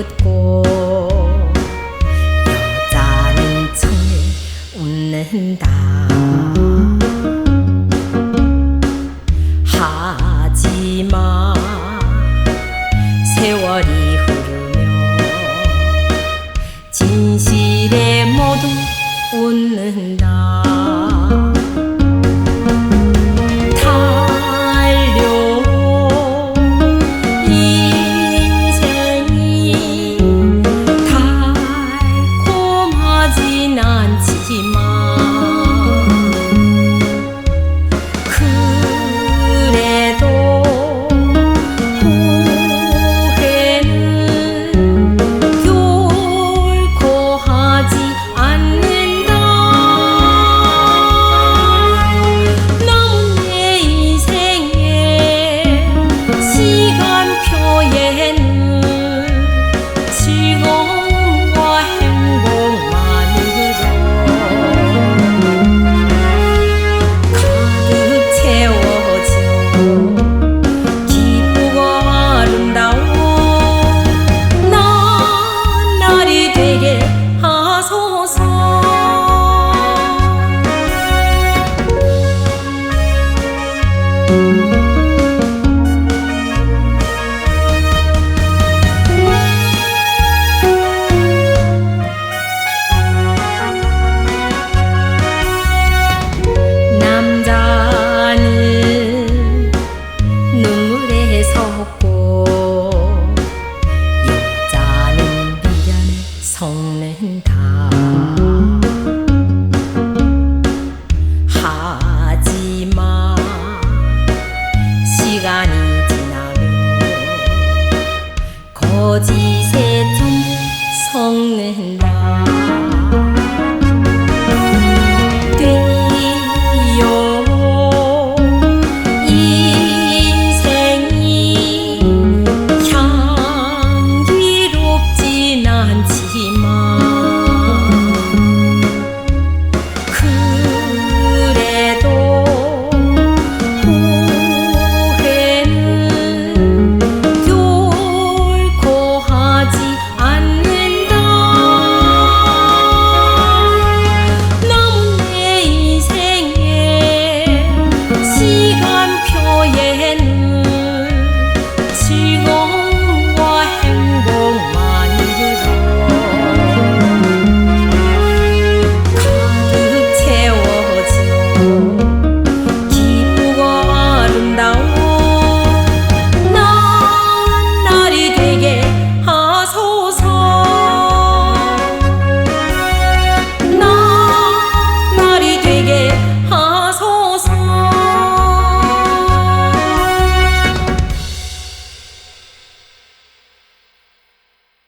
웃고 여자는 청을 웃는다. 하지마 세월이 흐르며 진실에 모두 웃는다 남자는 눈물에 섰고 여자는 미련에 속는다 거짓에 좀 속는다.